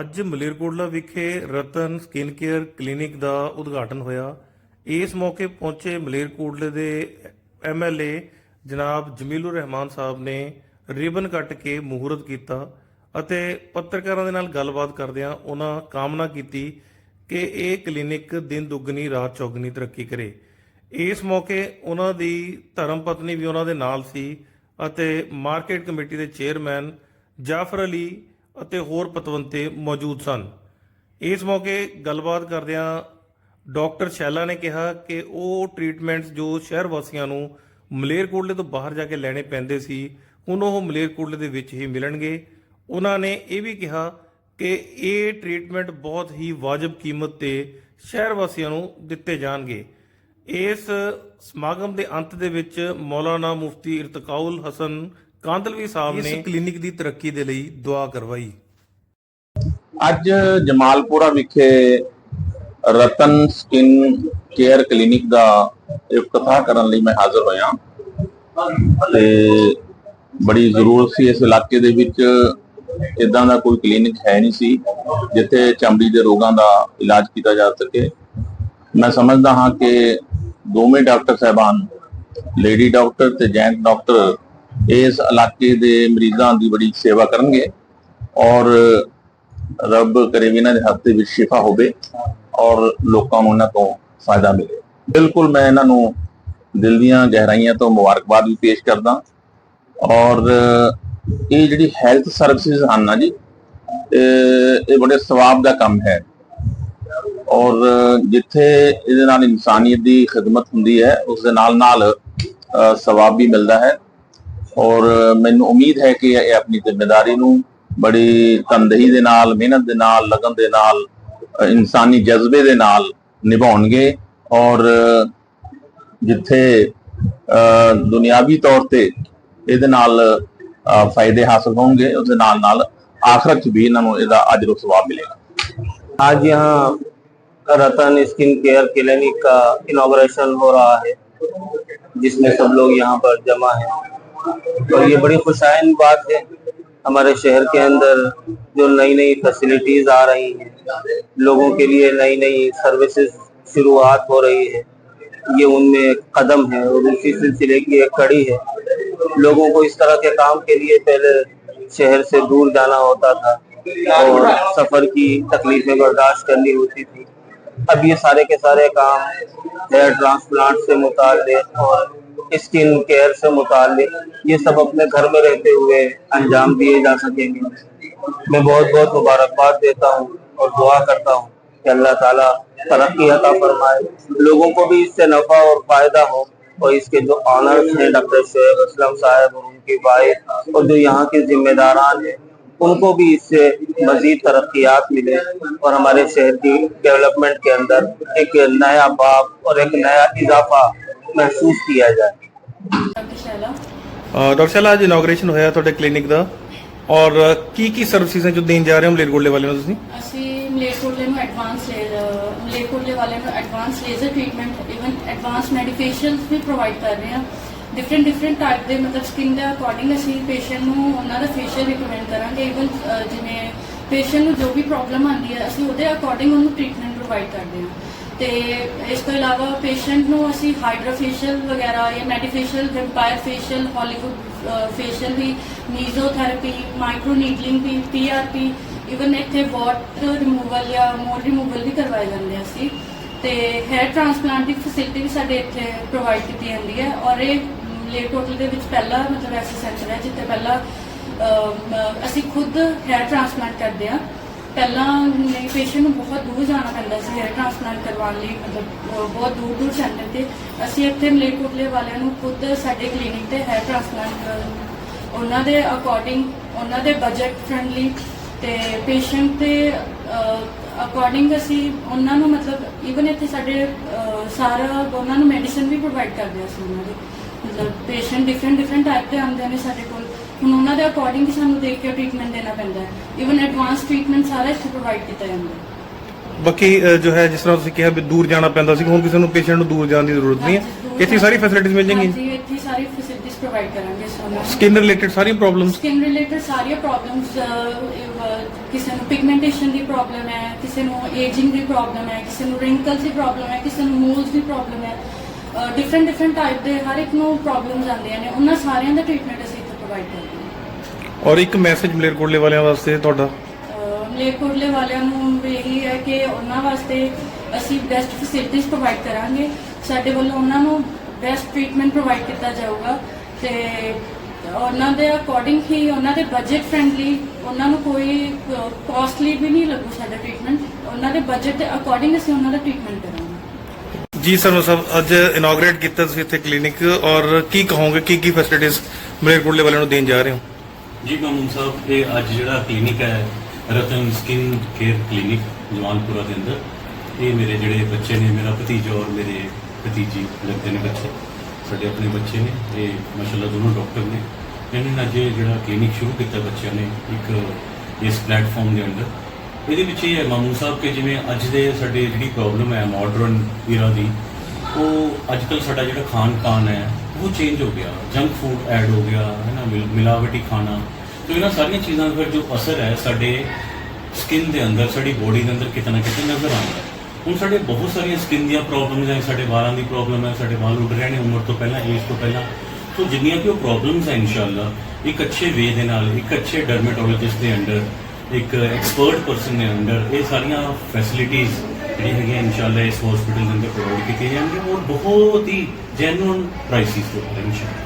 ਅੱਜ ਮਲੇਰਕੋਟਲਾ ਵਿਖੇ Ratan skin care clinic ਦਾ ਉਦਘਾਟਨ ਹੋਇਆ। ਇਸ ਮੌਕੇ ਪਹੁੰਚੇ ਮਲੇਰਕੋਟਲੇ ਦੇ ਐਮਐਲਏ ਜਨਾਬ ਜਮੀਲੁਰ ਰਹਿਮਾਨ ਸਾਹਿਬ ਨੇ ਰਿਬਨ ਕੱਟ ਕੇ ਮਹੂਰਤ ਕੀਤਾ ਅਤੇ ਪੱਤਰਕਾਰਾਂ ਦੇ ਨਾਲ ਗੱਲਬਾਤ ਕਰਦਿਆਂ ਉਹਨਾਂ ਕਾਮਨਾ ਕੀਤੀ ਕਿ ਇਹ ਕਲੀਨਿਕ ਦਿਨ ਦੁੱਗਣੀ, ਰਾਤ ਚੌਗਣੀ ਤਰੱਕੀ ਕਰੇ। ਇਸ ਮੌਕੇ ਉਹਨਾਂ ਦੀ ਧਰਮ ਪਤਨੀ ਵੀ ਉਹਨਾਂ ਦੇ ਨਾਲ ਸੀ ਅਤੇ ਮਾਰਕੀਟ ਕਮੇਟੀ ਦੇ ਚੇਅਰਮੈਨ ਜਾਫਰ ਅਲੀ ਅਤੇ ਹੋਰ ਪਤਵੰਤੇ ਮੌਜੂਦ ਸਨ। ਇਸ ਮੌਕੇ ਗੱਲਬਾਤ ਕਰਦਿਆਂ ਡਾਕਟਰ ਸ਼ੈਲਾ ਨੇ ਕਿਹਾ ਕਿ ਉਹ ਟ੍ਰੀਟਮੈਂਟਸ ਜੋ ਸ਼ਹਿਰ ਵਾਸੀਆਂ ਨੂੰ ਮਲੇਰਕੋਟਲੇ ਤੋਂ ਬਾਹਰ ਜਾ ਕੇ ਲੈਣੇ ਪੈਂਦੇ ਸੀ, ਹੁਣ ਉਹ ਮਲੇਰਕੋਟਲੇ ਦੇ ਵਿੱਚ ਹੀ ਮਿਲਣਗੇ। ਉਹਨਾਂ ਨੇ ਇਹ ਵੀ ਕਿਹਾ ਕਿ ਇਹ ਟ੍ਰੀਟਮੈਂਟ ਬਹੁਤ ਹੀ ਵਾਜਬ ਕੀਮਤ ਤੇ ਸ਼ਹਿਰ ਵਾਸੀਆਂ ਨੂੰ ਦਿੱਤੇ ਜਾਣਗੇ। ਇਸ ਸਮਾਗਮ ਦੇ ਅੰਤ ਦੇ ਵਿੱਚ ਮੌਲਾਨਾ ਮੁਫਤੀ ਇਰਤਕਾਉਲ ਹਸਨ ਕਾਂਦਲਵੀ ਸਾਹਿਬ ਨੇ ਇਸ ਕਲੀਨਿਕ ਦੀ ਤਰੱਕੀ ਦੇ ਲਈ ਦੁਆ ਕਰਵਾਈ। ਅੱਜ ਜਮਾਲਪੁਰਾ ਵਿਖੇ ਰਤਨ ਸਕਿਨ ਕੇਅਰ ਕਲੀਨਿਕ ਦਾ ਇਫਤਤਾਹ ਕਰਨ ਲਈ ਮੈਂ ਹਾਜ਼ਰ ਹੋਇਆ। ਤੇ ਬੜੀ ਜ਼ਰੂਰਤ ਸੀ ਇਸ ਇਲਾਕੇ ਦੇ ਵਿੱਚ ਇਦਾਂ ਦਾ ਕੋਈ ਕਲੀਨਿਕ ਹੈ ਨਹੀਂ ਸੀ ਜਿੱਥੇ ਚਮੜੀ ਦੇ ਰੋਗਾਂ ਦਾ ਇਲਾਜ ਕੀਤਾ ਜਾ ਸਕੇ। ਮੈਂ ਸਮਝਦਾ ਹਾਂ ਕਿ ਦੋਵੇਂ ਡਾਕਟਰ ਸਾਹਿਬਾਨ ਲੇਡੀ ਡਾਕਟਰ ਤੇ ਜੈਂਟ ਡਾਕਟਰ ਇਸ ਇਲਾਕੇ ਦੇ ਮਰੀਜ਼ਾਂ ਦੀ ਬੜੀ ਸੇਵਾ ਕਰਨਗੇ ਔਰ ਰੱਬ ਕਰੇ ਵੀ ਇਹਨਾਂ ਦੇ ਹੱਥ ਦੇ ਵਿੱਚ ਸ਼ਿਫਾ ਹੋਵੇ ਔਰ ਲੋਕਾਂ ਨੂੰ ਇਹਨਾਂ ਤੋਂ ਫਾਇਦਾ ਮਿਲੇ। ਬਿਲਕੁਲ ਮੈਂ ਇਹਨਾਂ ਨੂੰ ਦਿਲ ਦੀਆਂ ਗਹਿਰਾਈਆਂ ਤੋਂ ਮੁਬਾਰਕਬਾਦ ਵੀ ਪੇਸ਼ ਕਰਦਾ ਔਰ ਇਹ ਜਿਹੜੀ ਹੈਲਥ ਸਰਵਿਸਿਜ਼ ਹਨ ਨਾ ਜੀ ਇਹ ਬੜੇ ਸਵਾਬ ਦਾ ਕੰਮ ਹੈ। ਔਰ ਜਿੱਥੇ ਇਹਦੇ ਨਾਲ ਇਨਸਾਨੀਅਤ ਦੀ ਖਿਦਮਤ ਹੁੰਦੀ ਹੈ ਉਸ ਦੇ ਨਾਲ ਨਾਲ ਅ, ਸਵਾਬ ਵੀ ਮਿਲਦਾ ਹੈ। ਔਰ ਮੈਨੂੰ ਉਮੀਦ ਹੈ ਕਿ ਇਹ ਆਪਣੀ ਜ਼ਿੰਮੇਵਾਰੀ ਨੂੰ ਬੜੀ ਤਨਦੇਹੀ ਦੇ ਨਾਲ ਮਿਹਨਤ ਦੇ ਨਾਲ ਲਗਨ ਦੇ ਨਾਲ ਅ, ਇਨਸਾਨੀ ਜਜ਼ਬੇ ਦੇ ਨਾਲ ਨਿਭਾਉਣਗੇ ਔਰ ਜਿੱਥੇ ਅ, ਦੁਨਿਆਵੀ ਤੌਰ ਤੇ ਇਹਦੇ ਨਾਲ ਅ, ਫਾਇਦੇ ਹਾਸਲ ਹੋਣਗੇ ਉਸ ਦੇ ਨਾਲ ਨਾਲ ਆਖਰਤ 'ਚ ਵੀ ਇਹਨਾਂ ਨੂੰ ਇਹਦਾ ਅਜਰ ਸਵਾਬ ਮਿਲੇਗਾ आज यहाँ रतन स्किन केयर क्लिनिक का इनॉग्रेशन हो रहा है जिसमें सब लोग यहाँ पर जमा है और ये बड़ी खुशाइन बात है। हमारे शहर के अंदर जो नई नई फैसिलिटीज़ आ रही हैं, लोगों के लिए नई नई सर्विसेज़ शुरुआत हो रही है। ये उनमें कदम है और उसी सिलसिले की एक कड़ी है। लोगों को इस तरह के काम के लिए पहले शहर से दूर जाना होता था और सफ़र की तकलीफें बर्दाश्त करनी होती थी। अब ये सारे के सारे काम हेयर ट्रांसप्लांट से मुतालिक और स्किन केयर से मुतालिक ये सब अपने घर में रहते हुए अंजाम दिए जा सकेंगे। मैं बहुत बहुत मुबारकबाद देता हूँ और दुआ करता हूँ कि अल्लाह ताला तरक्की अता फरमाए। लोगों को भी इससे नफा और फ़ायदा हो और इसके जो ऑनर्स हैं डॉक्टर शोएब असलम साहब और उनकी वाइफ और जो यहाँ के जिम्मेदारान हैं, उनको भी इससे मजीद तरक्यात मिले और हमारे शहर की डेवलपमेंट के अंदर एक नया बाप और एक नया इजाफा महसूस किया जाए ਡਾਕਟਰ ਸ਼ੈਲਾ ਡਾਕਟਰ ਸਾਹਿਬ ਅੱਜ ਇਨੋਗ੍ਰੇਸ਼ਨ ਹੋਇਆ ਤੁਹਾਡੇ ਕਲੀਨਿਕ ਦਾ ਔਰ ਕੀ ਕੀ ਸਰਵਿਸਿਜ਼ ਜੋ ਦੇਣ ਜਾ ਰਹੇ ਹੋ ਮਲੇਰਕੋਟਲੇ ਵਾਲਿਆਂ ਨੂੰ ਤੁਸੀਂ ਅਸੀਂ ਮਲੇਰਕੋਟਲੇ ਨੂੰ ਐਡਵਾਂਸ ਮਲੇਰਕੋਟਲੇ ਵਾਲਿਆਂ ਨੂੰ advance laser treatment even advance medications ਵੀ ਪ੍ਰੋਵਾਈਡ ਕਰ ਰਹੇ ਹਾਂ ਡਿਫਰੈਂਟ ਡਿਫਰੈਂਟ ਟਾਈਪ ਦੇ ਮਤਲਬ ਸਕਿਨ ਦੇ ਅਕੋਰਡਿੰਗ ਅਸੀਂ ਪੇਸ਼ੈਂਟ ਨੂੰ ਉਹਨਾਂ ਦਾ ਫੇਸ਼ੀਅਲ ਰਿਕਮੈਂਡ ਕਰਾਂਗੇ ਇਵਨ ਜਿਵੇਂ ਪੇਸ਼ੈਂਟ ਨੂੰ ਜੋ ਵੀ ਪ੍ਰੋਬਲਮ ਆਉਂਦੀ ਹੈ ਅਸੀਂ ਉਹਦੇ ਅਕੋਰਡਿੰਗ ਉਹਨੂੰ ਟ੍ਰੀਟਮੈਂਟ ਪ੍ਰੋਵਾਈਡ ਕਰਦੇ ਹਾਂ ਤੇ ਇਸ ਤੋਂ ਇਲਾਵਾ ਪੇਸ਼ੈਂਟ ਨੂੰ ਅਸੀਂ ਹਾਈਡਰੋਫੇਸ਼ੀਅਲ ਵਗੈਰਾ ਜਾਂ medifacial vampire facial Hollywood facial ਵੀ ਮੀਜ਼ੋਥੈਰੇਪੀ ਮਾਈਕਰੋ ਨੀਡਲਿੰਗ ਵੀ ਪੀਆਰਪੀ ਇਵਨ ਇੱਥੇ ਵਾਟ ਰਿਮੂਵਲ ਜਾਂ ਮੋਰ ਰਿਮੂਵਲ ਵੀ ਕਰਵਾਏ ਜਾਂਦੇ ਆ ਅਸੀਂ। ਤੇ ਹੈਅਰ ਟ੍ਰਾਂਸਪਲਾਂਟ ਦੀ ਫੈਸਿਲਿਟੀ ਵੀ ਸਾਡੇ ਇੱਥੇ ਪ੍ਰੋਵਾਈਡ ਕੀਤੀ ਜਾਂਦੀ ਹੈ ਔਰ ਇਹ ਲੇਟ ਹੋਟਲ ਦੇ ਵਿੱਚ ਪਹਿਲਾ ਮਤਲਬ ਐਸਾ ਸੈਂਟਰ ਹੈ ਜਿੱਥੇ ਪਹਿਲਾ ਅਸੀਂ ਖੁਦ ਹੈਅਰ ਟ੍ਰਾਂਸਪਲਾਂਟ ਕਰਦੇ ਆ ਪਹਿਲਾਂ ਪੇਸ਼ੈਂਟ ਨੂੰ ਬਹੁਤ ਦੂਰ ਜਾਣਾ ਪੈਂਦਾ ਸੀ ਹੇਅਰ ਟ੍ਰਾਂਸਪਲਾਂਟ ਕਰਵਾਉਣ ਲਈ, ਮਤਲਬ ਬਹੁਤ ਦੂਰ ਦੂਰ ਸੈਂਟਰ ਤੇ ਅਸੀਂ ਇੱਥੇ ਮਲੇਰਕੋਟਲੇ ਵਾਲਿਆਂ ਨੂੰ ਖੁਦ ਸਾਡੇ ਕਲੀਨਿਕ ਤੇ ਹੈਅਰ ਟ੍ਰਾਂਸਪਲਾਂਟ ਉਹਨਾਂ ਦੇ ਅਕੋਰਡਿੰਗ ਉਹਨਾਂ ਦੇ ਬਜਟ ਫ੍ਰੈਂਡਲੀ ਤੇ ਪੇਸ਼ੈਂਟ ਦੇ ਅਕੋਰਡਿੰਗ ਅਸੀਂ ਉਹਨਾਂ ਨੂੰ ਮਤਲਬ ਈਵਨ ਇੱਥੇ ਸਾਡੇ ਸਾਰਾ ਉਹਨਾਂ ਨੂੰ ਮੈਡੀਸਿਨ ਵੀ ਪ੍ਰੋਵਾਈਡ ਕਰਦੇ ਹਾਂ ਅਸੀਂ ਉਹਨਾਂ ਦੇ। ਮਤਲਬ ਪੇਸ਼ੈਂਟ ਡਿਫਰੈਂਟ ਡਿਫਰੈਂਟ ਟਾਈਪ ਦੇ ਆਉਂਦੇ ਨੇ ਸਾਡੇ ਕੋਲ। ਹੁਣ ਉਹਨਾਂ ਦੇ ਅਕੋਰਡਿੰਗ ਸਾਨੂੰ ਦੇਖ ਕੇ ਟ੍ਰੀਟਮੈਂਟ ਦੇਣਾ ਪੈਂਦਾ ਹੈ। ਇਵਨ ਐਡਵਾਂਸ ਟ੍ਰੀਟਮੈਂਟ ਸਾਰਾ ਇੱਥੇ ਪ੍ਰੋਵਾਈਡ ਕੀਤਾ ਜਾਂਦਾ ਹੈ। ਬਾਕੀ ਅ, ਜੋ ਹੈ ਜਿਸ ਤਰ੍ਹਾਂ ਤੁਸੀਂ ਕਿਹਾ ਵੀ ਦੂਰ ਜਾਣਾ ਪੈਂਦਾ ਸੀ ਹੁਣ ਕਿਸੇ ਨੂੰ ਪੇਸ਼ੈਂਟ ਨੂੰ ਦੂਰ ਜਾਣ ਦੀ ਜ਼ਰੂਰਤ ਨਹੀਂ ਹੈ। ਇੱਥੇ ਸਾਰੀ ਫੈਸਿਲਿਟੀਜ਼ ਮਿਲ ਜਾਣਗੀਆਂ। ਹਾਂਜੀ ਇੱਥੇ ਸਾਰੀ ਫੈਸਿਲਿਟੀਜ਼ ਪ੍ਰੋਵਾਈਡ ਕਰਾਂਗੇ ਸੋਨਾ। ਸਕਿਨ ਰਿਲੇਟਡ ਸਾਰੀਆਂ ਪ੍ਰੋਬਲਮਸ ਸਕਿਨ ਰਿਲੇਟਡ ਸਾਰੀਆਂ ਪ੍ਰੋਬਲਮਸ ਕਿਸੇ ਨੂੰ ਪਿਗਮੈਂਟੇਸ਼ਨ ਦੀ ਪ੍ਰੋਬਲਮ ਹੈ ਕਿਸੇ ਨੂੰ ਏਜਿੰਗ ਦੀ ਪ੍ਰੋਬਲਮ ਹੈ ਕਿਸੇ ਨੂੰ ਰਿੰਕਲਸ ਦੀ ਪ੍ਰੋਬਲਮ ਹੈ ਕਿਸੇ ਨੂੰ ਮੂਲਸ ਦੀ ਪ੍ਰੋਬਲਮ ਹੈ। ਡਿਫਰੈਂਟ ਡਿਫਰੈਂਟ ਟਾਈਪ ਦੇ ਹਰ ਇੱਕ ਨੂੰ ਪ੍ਰੋਬਲਮਸ ਆਉਂਦੀਆਂ ਨੇ। ਉਹਨਾਂ ਸਾਰਿਆਂ ਦਾ ਟ੍ਰੀਟਮੈਂਟ ਪ੍ਰੋਵਾਈਡ ਕਰਦੇ ਹਾਂ ਔਰ ਇੱਕ ਮੈਸੇਜ ਮਲੇਰਕੋਟਲੇ ਵਾਲਿਆਂ ਵਾਸਤੇ ਤੁਹਾਡਾ? ਮਲੇਰਕੋਟਲੇ ਵਾਲਿਆਂ ਨੂੰ ਵੀ ਇਹੀ ਹੈ ਕਿ ਉਹਨਾਂ ਵਾਸਤੇ ਅਸੀਂ ਬੈਸਟ ਫੈਸਿਲਿਟੀਜ਼ ਪ੍ਰੋਵਾਈਡ ਕਰਾਂਗੇ। ਸਾਡੇ ਵੱਲੋਂ ਉਹਨਾਂ ਨੂੰ ਬੈਸਟ ਟ੍ਰੀਟਮੈਂਟ ਪ੍ਰੋਵਾਈਡ ਕੀਤਾ ਜਾਊਗਾ ਤੇ ਉਹਨਾਂ ਦੇ ਅਕੋਰਡਿੰਗ ਹੀ ਉਹਨਾਂ ਦੇ ਬਜਟ ਫ੍ਰੈਂਡਲੀ ਉਹਨਾਂ ਨੂੰ ਕੋਈ ਕਾਸਟਲੀ ਵੀ ਨਹੀਂ ਲੱਗੂ ਸਾਡਾ ਟ੍ਰੀਟਮੈਂਟ ਉਹਨਾਂ ਦੇ ਬਜਟ ਦੇ ਅਕੋਰਡਿੰਗ ਅਸੀਂ ਉਹਨਾਂ ਦਾ ਟ੍ਰੀਟਮੈਂਟ ਕਰਾਂਗੇ। ਜੀ ਸਰ ਸਾਹਿਬ ਅੱਜ ਇਨੋਗਰੇਟ ਕੀਤਾ ਤੁਸੀਂ ਇੱਥੇ ਕਲੀਨਿਕ ਔਰ ਕੀ ਕਹੋਗੇ, ਕੀ ਕੀ ਫੈਸਿਲਿਟੀਜ਼ ਮਲੇਰਕੋਟਲੇ ਵਾਲਿਆਂ ਨੂੰ ਦੇਣ ਜਾ ਰਹੇ ਹੋ? ਜੀ ਮਾਮੂਨ ਸਾਹਿਬ, ਇਹ ਅੱਜ ਜਿਹੜਾ ਕਲੀਨਿਕ ਹੈ, Ratan skin care clinic Jawanpura ਦੇ ਅੰਦਰ, ਇਹ ਮੇਰੇ ਜਿਹੜੇ ਬੱਚੇ ਨੇ, ਮੇਰਾ ਭਤੀਜਾ ਔਰ ਮੇਰੇ ਭਤੀਜੀ ਲੱਗਦੇ ਨੇ ਬੱਚੇ, ਸਾਡੇ ਆਪਣੇ ਬੱਚੇ ਨੇ ਇਹ ਮਾਸ਼ਾਅੱਲਾ ਦੋਨੋਂ ਡਾਕਟਰ ਨੇ। ਇਹਨਾਂ ਨੇ ਅੱਜ ਜਿਹੜਾ ਕਲੀਨਿਕ ਸ਼ੁਰੂ ਕੀਤਾ ਬੱਚਿਆਂ ਨੇ, ਇੱਕ ਇਸ ਪਲੇਟਫਾਰਮ ਦੇ ਅੰਦਰ। ਇਹਦੇ ਵਿੱਚ ਇਹ ਹੈ ਮਾਮੂ ਸਾਹਿਬ, ਕਿ ਜਿਵੇਂ ਅੱਜ ਦੇ ਸਾਡੇ ਜਿਹੜੀ ਪ੍ਰੋਬਲਮ ਹੈ ਮਾਡਰਨ ਈਰਾ ਦੀ, ਉਹ ਅੱਜ ਕੱਲ ਸਾਡਾ ਜਿਹੜਾ ਖਾਣ ਪਾਨ ਹੈ, ਉਹ ਚੇਂਜ ਹੋ ਗਿਆ। ਜੰਕ ਫੂਡ ਐਡ ਹੋ ਗਿਆ, ਹੈ ਨਾ, ਮਿਲ- ਮਿਲਾਵਟੀ ਖਾਣਾ। ਤੇ ਇਹਨਾਂ ਸਾਰੀਆਂ ਚੀਜ਼ਾਂ ਦਾ ਫਿਰ ਜੋ ਅਸਰ ਹੈ, ਸਾਡੇ ਸਕਿਨ ਦੇ ਅੰਦਰ, ਸਾਡੀ ਬੋਡੀ ਦੇ ਅੰਦਰ ਕਿਤੇ ਨਾ ਕਿਤੇ ਨਜ਼ਰ ਆਉਂਦਾ ਹੁਣ ਸਾਡੇ ਬਹੁਤ ਸਾਰੀਆਂ ਸਕਿਨ ਦੀਆਂ ਪ੍ਰੋਬਲਮਸ ਹੈ, ਸਾਡੇ ਵਾਲਾਂ ਦੀ ਪ੍ਰੋਬਲਮ ਹੈ, ਸਾਡੇ ਵਾਲ ਉੱਡ ਰਹੇ ਨੇ ਉਮਰ ਤੋਂ ਪਹਿਲਾਂ ਏਜ ਤੋਂ ਪਹਿਲਾਂ। ਸੋ ਜਿੰਨੀਆਂ ਵੀ ਉਹ ਪ੍ਰੋਬਲਮਸ ਹੈ, ਇਨਸ਼ਾਅੱਲਾ, ਇੱਕ ਅੱਛੇ ਵੇ ਦੇ ਨਾਲ, ਇੱਕ ਅੱਛੇ ਡਰਮੇਟੋਲੋਜਿਸਟ ਦੇ ਅੰਡਰ ਇੱਕ ਐਕਸਪਰਟ ਪਰਸਨ ਦੇ ਅੰਡਰ ਇਹ ਸਾਰੀਆਂ ਫੈਸਿਲਿਟੀਆਂ ਜਿਹੜੀ ਹੈਗੀਆਂ ਇਨਸ਼ਾਅੱਲਾ ਇਸ ਹਸਪੀਟਲ ਦੇ ਅੰਦਰ ਪ੍ਰੋਵਾਈਡ ਕੀਤੀਆਂ ਜਾਣਗੀਆਂ ਔਰ ਬਹੁਤ ਹੀ ਜੈਨੂਇਨ ਪ੍ਰਾਈਸਿਸ ਤੇ ਇਨਸ਼ਾਅੱਲਾ।